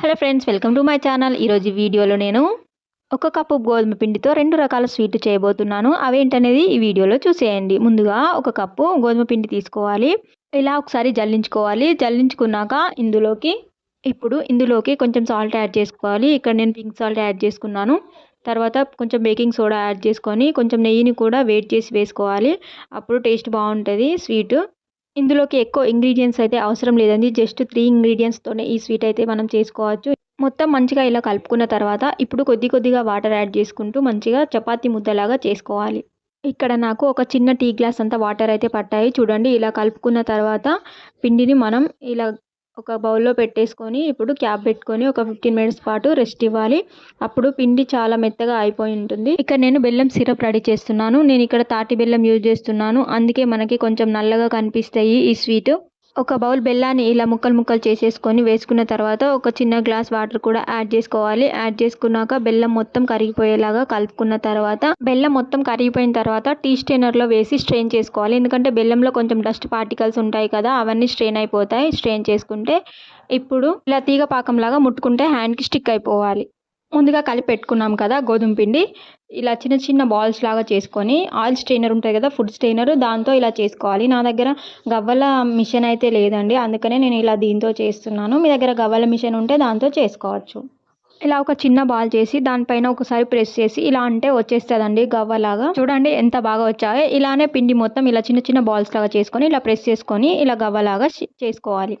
Hello friends welcome to my channel ఈరోజు వీడియోలో నేను ఒక కప్పు గోధుమ పిండితో రెండు రకాల స్వీట్ చేయబోతున్నాను. అవేంటనేది ఈ వీడియోలో చూసేయండి. ముందుగా ఒక కప్పు గోధుమ పిండి తీసుకోవాలి. ఇలా ఒకసారి జల్లించుకోవాలి. జల్లించుకున్నాక ఇందులోకి ఇప్పుడు ఇందులోకి కొంచెం సాల్ట్ యాడ్ చేసుకోవాలి. ఇక్కడ నేను పింక్ సాల్ట్ యాడ్ చేసుకున్నాను. తర్వాత కొంచెం బేకింగ్ సోడా యాడ్ చేసుకొని కొంచెం నెయ్యిని కూడా వేడి చేసి వేసుకోవాలి. అప్పుడు టేస్ట్ బాగుంటుంది స్వీట్ ఇందులోకి ఎక్కువ ఇంగ్రీడియంట్స్ అయితే అవసరం లేదండి. జస్ట్ త్రీ ఇంగ్రీడియంట్స్తోనే ఈ స్వీట్ అయితే మనం చేసుకోవచ్చు. మొత్తం మంచిగా ఇలా కలుపుకున్న తర్వాత ఇప్పుడు కొద్ది కొద్దిగా వాటర్ యాడ్ చేసుకుంటూ మంచిగా చపాతీ ముద్దలాగా చేసుకోవాలి. ఇక్కడ నాకు ఒక చిన్న టీ గ్లాస్ అంతా వాటర్ అయితే పట్టాయి. చూడండి ఇలా కలుపుకున్న తర్వాత పిండిని మనం ఇలా ఒక బౌల్లో పెట్టేసుకొని ఇప్పుడు క్యాప్ పెట్టుకొని ఒక ఫిఫ్టీన్ మినిట్స్ పాటు రెస్ట్ ఇవ్వాలి. అప్పుడు పిండి చాలా మెత్తగా అయిపోయి ఉంటుంది. ఇక్కడ నేను బెల్లం సిరప్ రెడీ చేస్తున్నాను. నేను ఇక్కడ తాటి బెల్లం యూజ్ చేస్తున్నాను. అందుకే మనకి కొంచెం నల్లగా కనిపిస్తాయి ఈ స్వీట్. ఒక బౌల్ బెల్లాన్ని ఇలా ముక్కలు ముక్కలు చేసేసుకొని వేసుకున్న తర్వాత ఒక చిన్న గ్లాస్ వాటర్ కూడా యాడ్ చేసుకోవాలి. యాడ్ చేసుకున్నాక బెల్లం మొత్తం కరిగిపోయేలాగా కలుపుకున్న తర్వాత బెల్లం మొత్తం కరిగిపోయిన తర్వాత టీ స్ట్రైనర్లో వేసి స్ట్రెయిన్ చేసుకోవాలి. ఎందుకంటే బెల్లంలో కొంచెం డస్ట్ పార్టికల్స్ ఉంటాయి కదా అవన్నీ స్ట్రెయిన్ అయిపోతాయి స్ట్రెయిన్ చేసుకుంటే. ఇప్పుడు ఇలా తీగ పాకంలాగా ముట్టుకుంటే హ్యాండ్కి స్టిక్ అయిపోవాలి. ముందుగా కలిపి పెట్టుకున్నాం కదా గోధుమ పిండి. ఇలా చిన్న చిన్న బాల్స్ లాగా చేసుకొని ఆయిల్ స్ట్రెయినర్ ఉంటుంది కదా ఫుడ్ స్ట్రెయినర్ దాంతో ఇలా చేసుకోవాలి. నా దగ్గర గవ్వల మిషన్ అయితే లేదండి. అందుకనే నేను ఇలా దీంతో చేస్తున్నాను. మీ దగ్గర గవ్వల మిషన్ ఉంటే దాంతో చేసుకోవచ్చు. ఇలా ఒక చిన్న బాల్ చేసి దానిపైన ఒకసారి ప్రెస్ చేసి ఇలా అంటే వచ్చేస్తుందండి గవ్వలాగా. చూడండి ఎంత బాగా వచ్చాయో. ఇలానే పిండి మొత్తం ఇలా చిన్న చిన్న బాల్స్ లాగా చేసుకొని ఇలా ప్రెస్ చేసుకొని ఇలా గవ్వలాగా చేసుకోవాలి.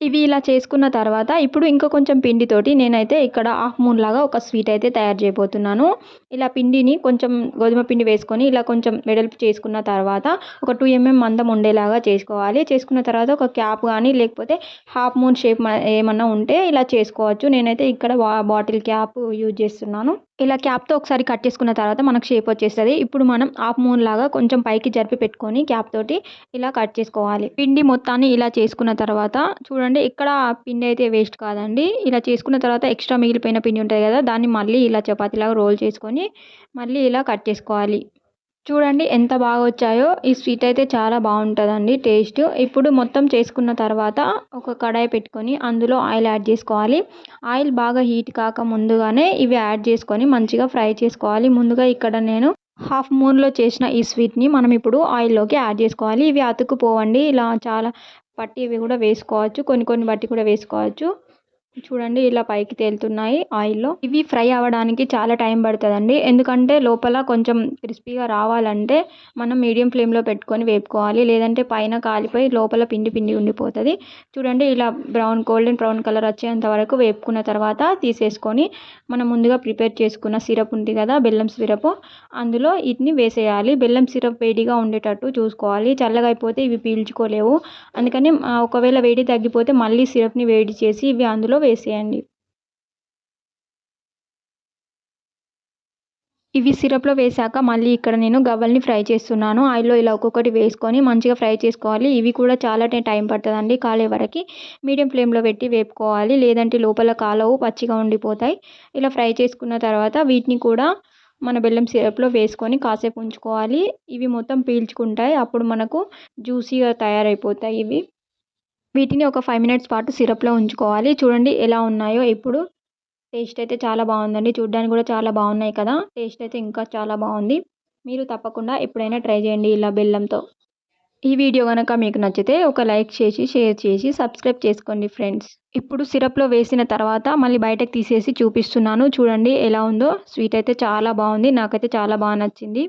ఇవి ఇలా చేసుకున్న తర్వాత ఇప్పుడు ఇంకా కొంచెం పిండితోటి నేనైతే ఇక్కడ హాఫ్ మూన్ లాగా ఒక స్వీట్ అయితే తయారు చేయబోతున్నాను. ఇలా పిండిని కొంచెం గోధుమ పిండి వేసుకొని ఇలా కొంచెం వెడల్పు చేసుకున్న తర్వాత ఒక టూ ఎంఎం మందం ఉండేలాగా చేసుకోవాలి. చేసుకున్న తర్వాత ఒక క్యాప్ కానీ లేకపోతే హాఫ్ మూన్ షేప్ ఏమన్నా ఉంటే ఇలా చేసుకోవచ్చు. నేనైతే ఇక్కడ బాటిల్ క్యాప్ యూజ్ చేస్తున్నాను. ఇలా క్యాప్తో ఒకసారి కట్ చేసుకున్న తర్వాత మనకు షేప్ వచ్చేస్తుంది. ఇప్పుడు మనం హాఫ్ మూన్ లాగా కొంచెం పైకి జరిపి పెట్టుకొని క్యాప్ తోటి ఇలా కట్ చేసుకోవాలి. పిండి మొత్తాన్ని ఇలా చేసుకున్న తర్వాత చూడండి ఇక్కడ పిండి అయితే వేస్ట్ కాదండి. ఇలా చేసుకున్న తర్వాత ఎక్స్ట్రా మిగిలిపోయిన పిండి ఉంటుంది కదా దాన్ని మళ్ళీ ఇలా చపాతీలాగా రోల్ చేసుకొని మళ్ళీ ఇలా కట్ చేసుకోవాలి. చూడండి ఎంత బాగా వచ్చాయో ఈ స్వీట్ అయితే చాలా బాగుంటుందండి టేస్ట్. ఇప్పుడు మొత్తం చేసుకున్న తర్వాత ఒక కడాయి పెట్టుకొని అందులో ఆయిల్ యాడ్ చేసుకోవాలి. ఆయిల్ బాగా హీట్ కాక ముందుగానే ఇవి యాడ్ చేసుకొని మంచిగా ఫ్రై చేసుకోవాలి. ముందుగా ఇక్కడ నేను హాఫ్ మూన్లో చేసిన ఈ స్వీట్ని మనం ఇప్పుడు ఆయిల్లోకి యాడ్ చేసుకోవాలి. ఇవి అతుక్కుపోవండి ఇలా చాలా పట్టి ఇవి కూడా వేసుకోవచ్చు కొన్ని కొన్ని బట్టి కూడా వేసుకోవచ్చు. చూడండి ఇలా పైకి తేలుతున్నాయి ఆయిల్లో. ఇవి ఫ్రై అవ్వడానికి చాలా టైం పడుతుందండి. ఎందుకంటే లోపల కొంచెం క్రిస్పీగా రావాలంటే మనం మీడియం ఫ్లేమ్లో పెట్టుకొని వేపుకోవాలి. లేదంటే పైన కాలిపోయి లోపల పిండి పిండి ఉండిపోతుంది. చూడండి ఇలా బ్రౌన్ గోల్డెన్ బ్రౌన్ కలర్ వచ్చేంత వరకు వేపుకున్న తర్వాత తీసేసుకొని మనం ముందుగా ప్రిపేర్ చేసుకున్న సిరప్ ఉంది కదా బెల్లం సిరప్. అందులో వీటిని వేసేయాలి. బెల్లం సిరప్ వేడిగా ఉండేటట్టు చూసుకోవాలి. చల్లగా అయిపోతే ఇవి పీల్చుకోలేవు. అందుకని ఒకవేళ వేడి తగ్గిపోతే మళ్ళీ సిరప్ని వేడి చేసి ఇవి అందులో వేసేయండి. ఇవి సిరప్లో వేసాక మళ్ళీ ఇక్కడ నేను గవ్వల్ని ఫ్రై చేస్తున్నాను. ఆయిల్లో ఇలా ఒక్కొక్కటి వేసుకొని మంచిగా ఫ్రై చేసుకోవాలి. ఇవి కూడా చాలా టైం పడుతుందండి కాలే వరకు. మీడియం ఫ్లేమ్లో పెట్టి వేపుకోవాలి. లేదంటే లోపల కాలవు పచ్చిగా ఉండిపోతాయి. ఇలా ఫ్రై చేసుకున్న తర్వాత వీటిని కూడా మన బెల్లం సిరప్లో వేసుకొని కాసేపు ఉంచుకోవాలి. ఇవి మొత్తం పీల్చుకుంటాయి. అప్పుడు మనకు జ్యూసీగా తయారైపోతాయి ఇవి. వీటిని ఒక ఫైవ్ మినిట్స్ పాటు సిరప్లో ఉంచుకోవాలి. చూడండి ఎలా ఉన్నాయో ఇప్పుడు. టేస్ట్ అయితే చాలా బాగుందండి. చూడడానికి కూడా చాలా బాగున్నాయి కదా. టేస్ట్ అయితే ఇంకా చాలా బాగుంది. మీరు తప్పకుండా ఎప్పుడైనా ట్రై చేయండి ఇలా బెల్లంతో. ఈ వీడియో కనుక మీకు నచ్చితే ఒక లైక్ చేసి షేర్ చేసి సబ్స్క్రైబ్ చేసుకోండి ఫ్రెండ్స్. ఇప్పుడు సిరప్లో వేసిన తర్వాత మళ్ళీ బయటకు తీసేసి చూపిస్తున్నాను. చూడండి ఎలా ఉందో. స్వీట్ అయితే చాలా బాగుంది. నాకైతే చాలా బాగా నచ్చింది.